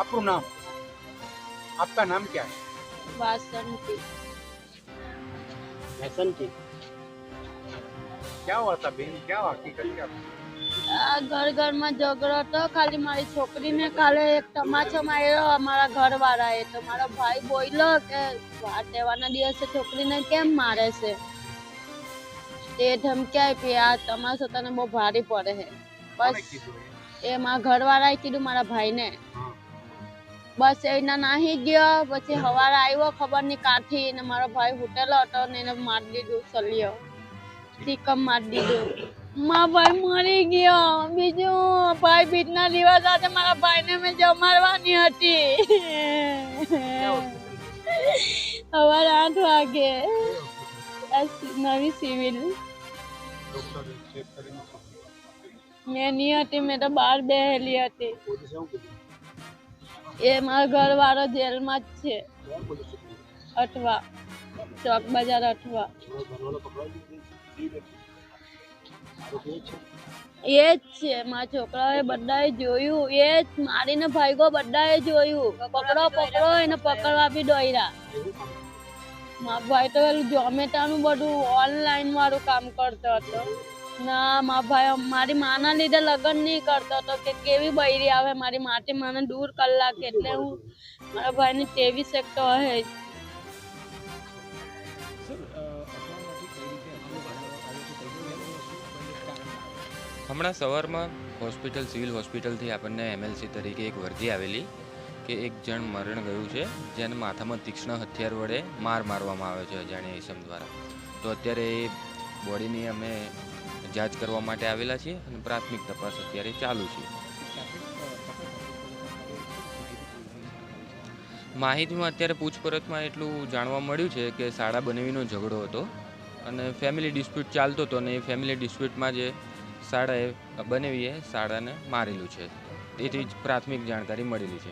आपका नाम आपका नाम क्या है वासंती बसंती क्या हुआ था बहन क्या हकीकत क्या આ ઘર ઘરમાં ઝઘડો હતો ખાલી મારી છોકરીને કાલે એક તમાચો માર્યો અમારા ઘરવાળાએ તો મારો ભાઈ બોલ્યો કે વાર તહેવારના દિવસે છોકરીને કેમ મારે છે તે ધમકી આપી આ તમાશો તને બહુ ભારે પડે છે કોને બસ કીધું એ? એ મારા ઘરવાળાએ કીધું મારા ભાઈને હા. બસ એના નાહી ગયો, પછી સવારે આવ્યો, ખબર નહીં કાઠી ને મારો ભાઈ હોટેલ હતો ને એને મારી દીધું સલિયો ટીકમ મારી દીધું. મા ભાઈ મરી ગયો. બીજું ભાઈ બીજના દિવસ સાથે મારા ભાઈને મેં જમાડવાની હતી. સવારે આઠ વાગે. નવી સિવિલ? મેં નહીં હતી, મેં તો બહાર બેહેલી હતી. એ મારા ઘરવાળો જેલમાં જ છે? અઠવા, ચોક બજાર અઠવા એ જ છે? મારા છોકરાએ બધાએ જોયું, એ જ મારીને ભાઈગો બધાએ જોયું પકડો પકડો, એને પકડવા બી એવું મારા ભાઈ તો પેલું ઝોમેટાનું બધું ઓનલાઈન વાળું કામ કરતો હતો ના મા ભાઈ મારી માના લીધે લગ્ન નહીં કરતો હતો કે કેવી બૈરી આવે? મારી માટે મને દૂર કલાક એટલે હું મારા ભાઈને તેવી શકતો હે હમણાં સવારમાં હોસ્પિટલ સિવિલ હોસ્પિટલથી આપણને એમએલસી તરીકે એક વર્દી આવેલી કે એક જણ મરણ ગયું છે જેને માથામાં તીક્ષ્ણ હથિયાર વડે માર મારવામાં આવે છે અજાણ્યા ઇસમ દ્વારા. તો અત્યારે એ બોડીની અમે જાંચ કરવા માટે આવેલા છીએ અને પ્રાથમિક તપાસ અત્યારે ચાલુ છે. માહિતીમાં અત્યારે પૂછપરછમાં એટલું જાણવા મળ્યું છે કે શાળા બનાવીનો ઝઘડો હતો અને ફેમિલી ડિસ્પ્યુટ ચાલતો હતો અને એ ફેમિલી ડિસ્પ્યુટમાં જે શાળાએ બનાવીએ શાળાને મારેલું છે. એથી જ પ્રાથમિક જાણકારી મળેલી છે.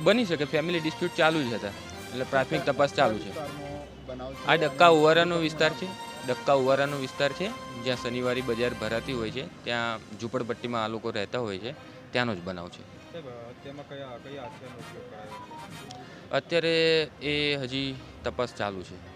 બની શકે ફેમિલી ડિસ્પ્યુટ ચાલુ જ હતા. એટલે પ્રાથમિક તપાસ ચાલુ છે. આ ડક્કા ઉવારાનો વિસ્તાર છે. ડક્કા ઉવારાનો વિસ્તાર છે. જ્યાં શનિવારી બજાર ભરાતી હોય છે. ત્યાં ઝૂંપડપટ્ટીમાં આ લોકો રહેતા હોય છે. ત્યાંનો જ બનાવ છે. અત્યારે એ હજી તપાસ ચાલુ છે.